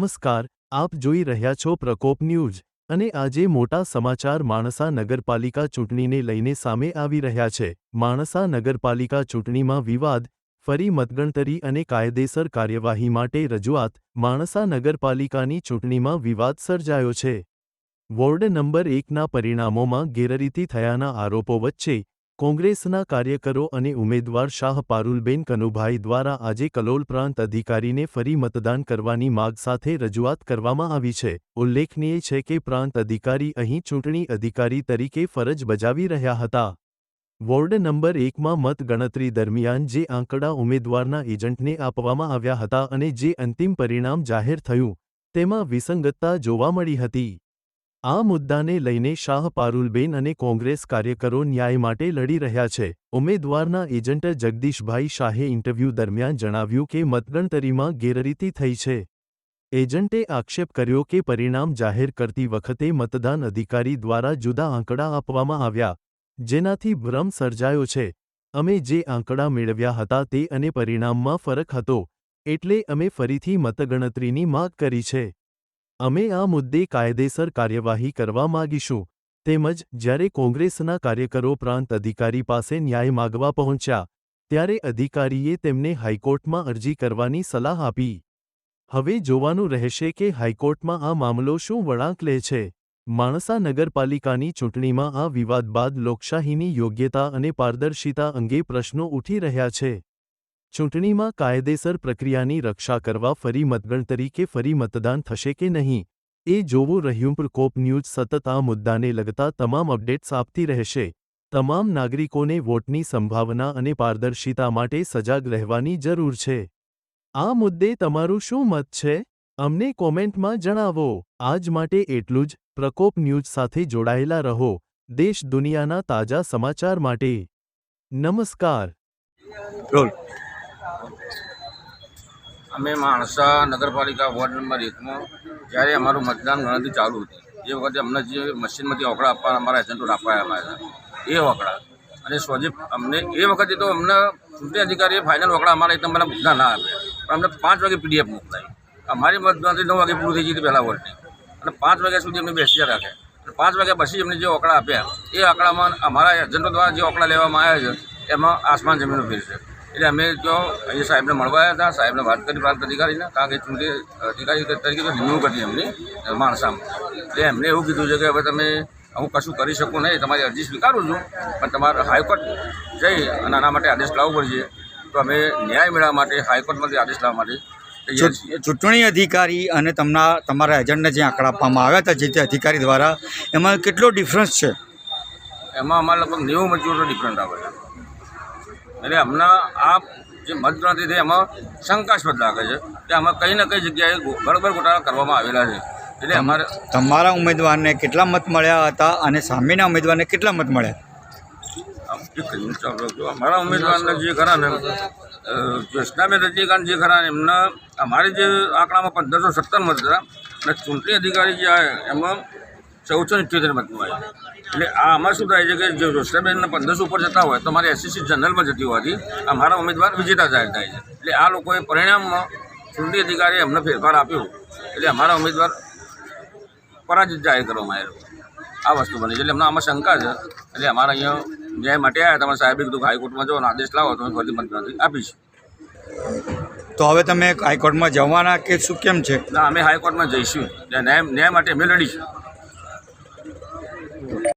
નમસ્કાર, આપ જોઈ રહ્યા છો પ્રકોપ ન્યૂઝ. અને આજે મોટા સમાચાર માણસા નગરપાલિકા ચૂંટણીને લઈને સામે આવી રહ્યા છે. માણસા નગરપાલિકા ચૂંટણીમાં વિવાદ, ફરી મતગણતરી અને કાયદેસર કાર્યવાહી માટે રજૂઆત, માણસા નગરપાલિકાની ચૂંટણીમાં વિવાદ સર્જાયો છે. વોર્ડ નંબર એકના પરિણામોમાં ગેરરીતિ થયાના આરોપો વચ્ચે કોંગ્રેસના કાર્યકરો અને ઉમેદવાર શાહ પારુલબેન કનુભાઈ દ્વારા આજે કલોલ પ્રાંત અધિકારીને ફરી મતદાન કરવાની માગ સાથે રજૂઆત કરવામાં આવી છે. ઉલ્લેખનીય છે કે પ્રાંત અધિકારી અહીં ચૂંટણી અધિકારી તરીકે ફરજ બજાવી રહ્યા હતા. વોર્ડ નંબર એકમાં મતગણતરી દરમિયાન જે આંકડા ઉમેદવારના એજન્ટને આપવામાં આવ્યા હતા અને જે અંતિમ પરિણામ જાહેર થયું, તેમાં વિસંગતતા જોવા મળી હતી. આ મુદ્દાને લઈને શાહ પારુલબેન અને કોંગ્રેસ કાર્યકરો ન્યાય માટે લડી રહ્યા છે. ઉમેદવારના એજન્ટ જગદીશભાઈ શાહે ઇન્ટરવ્યૂ દરમિયાન જણાવ્યું કે મતગણતરીમાં ગેરરીતિ થઈ છે. એજન્ટે આક્ષેપ કર્યો કે પરિણામ જાહેર કરતી વખતે મતદાન અધિકારી દ્વારા જુદા આંકડા આપવામાં આવ્યા, જેનાથી ભ્રમ સર્જાયો છે. અમે જે આંકડા મેળવ્યા હતા તે અને પરિણામમાં ફરક હતો, એટલે અમે ફરીથી મતગણતરીની માગ કરી છે. અમે આ મુદ્દે કાયદેસર કાર્યવાહી કરવા માગીશું, તેમજ જ્યારે કોંગ્રેસના કાર્યકરો પ્રાંત અધિકારી પાસે ન્યાય માગવા પહોંચ્યા, ત્યારે અધિકારીએ તેમને હાઈકોર્ટમાં અરજી કરવાની સલાહ આપી. હવે જોવાનું રહેશે કે હાઈકોર્ટમાં આ મામલો શું વળાંક લે છે. માણસા નગરપાલિકાની ચૂંટણીમાં આ વિવાદ બાદ લોકશાહીની યોગ્યતા અને પારદર્શિતા અંગે પ્રશ્નો ઉઠી રહ્યા છે. ચૂંટણીમાં કાયદેસર પ્રક્રિયાની રક્ષા કરવા ફરી મતગણતરી કે ફરી મતદાન થશે કે નહીં? એ જોવું રહ્યું પ્રકોપ ન્યૂઝ સતત આ મુદ્દાને લગતા તમામ અપડેટ્સ આપતી રહેશે. તમામ નાગરિકોને વોટની સંભાવના અને પારદર્શિતા માટે સજાગ રહેવાની જરૂર છે. આ મુદ્દે તમારું શું મત છે? અમને કોમેન્ટમાં જણાવો. આજ માટે એટલું જ. પ્રકોપ ન્યૂઝ સાથે જોડાયેલા રહો. દેશ દુનિયાના તાજા સમાચાર માટે. નમસ્કાર. અમે માણસા નગરપાલિકા વોર્ડ નંબર એકમાં જ્યારે અમારું મતદાન ગણતરી ચાલુ હતી. એ વખતે અમને જે મશીનમાંથી ઓકડા આપવા અમારા એજન્ટો આપવામાં આવ્યા હતા. એ ઓકડા અને સોજી અમને એ વખતે તો અમને ચૂંટણી અધિકારીએ ફાઇનલ ઓકડા અમારા એકદમ મને બધા ના આપ્યા. પણ અમને પાંચ વાગે પીડીએફ મોકલાવી અમારી મતગણતરી નવ વાગે પૂરી થઈ ગઈ હતી પહેલાં વોર્ડની અને પાંચ વાગ્યા સુધી અમને બેસી રાખે. અને પાંચ વાગ્યા પછી એમને જે ઓકડા આપ્યા, એ આંકડામાં અમારા એજન્ટો દ્વારા જે ઓકડા લેવામાં આવ્યા છે, એમાં આસમાન જમીનનો ફેર છે. એટલે અમે જો અહીંયા સાહેબને મળવા આવ્યા હતા સાહેબને વાત કરી પ્રાંત અધિકારીને કારણ કે ચૂંટણી અધિકારી તરીકે તો નિમણૂક હતી એમની માણસામાં. એટલે એમને એવું કીધું છે કે હવે તમે હું કશું કરી શકું નહીં તમારી અરજી સ્વીકારું છું પણ તમારે હાઈકોર્ટ જઈ અને આના માટે આદેશ લાવવો પડશે. તો અમે ન્યાય મેળવવા માટે હાઈકોર્ટમાંથી આદેશ લાવવા માટે ચૂંટણી અધિકારી અને તમના તમારા એજન્ટને જે આંકડા આપવામાં આવ્યા હતા જે તે અધિકારી દ્વારા એમાં કેટલો ડિફરન્સ છે? એમાં અમારે લગભગ નેવું મજૂરો ડિફરન્ટ આવે છે. એટલે હમણાં આ જે મતગણતરી થઈ એમાં શંકાસ્પદ લાગે છે કે આમાં કંઈ ને કઈ જગ્યાએ બરોબર ગોટાળા કરવામાં આવેલા છે. એટલે અમારે તમારા ઉમેદવારને કેટલા મત મળ્યા હતા અને સામેના ઉમેદવારને કેટલા મત મળ્યા? અમારા ઉમેદવારના જે ખરા ને કૃષ્ણાબેન રજનીકાંત જે ખરા ને એમના અમારે જે આંકડામાં પંદરસો સત્તર મત હતા અને ચૂંટણી અધિકારી જે એમાં ચૌદસો ઇઠ્યોતેર મત આવ્યું એટલે આ આમાં શું થાય છે કે જો જ્યોત્સનાબેનને પંદરસો ઉપર જતા હોય તો મારી એસએસસી જનરલમાં જતી હોવાથી અમારા ઉમેદવાર વિજેતા જાહેર થાય છે. એટલે આ લોકોએ પરિણામમાં ચૂંટણી અધિકારીએ અમને ફેરફાર આપ્યો. એટલે અમારા ઉમેદવાર પરાજિત જાહેર કરવામાં આવ્યો આ વસ્તુ બની છે. એટલે અમને આમાં શંકા છે. એટલે અમારા અહીંયા ન્યાય માટે આવ્યા તમારે સાહેબે કીધું હાઈકોર્ટમાં જો આદેશ લાવો. તો ફરી મતગણતરી આપીશ. તો હવે તમે હાઈકોર્ટમાં જવાના કે શું કેમ છે? ના અમે હાઈકોર્ટમાં જઈશું. ન્યાય ન્યાય માટે અમે લડીશું.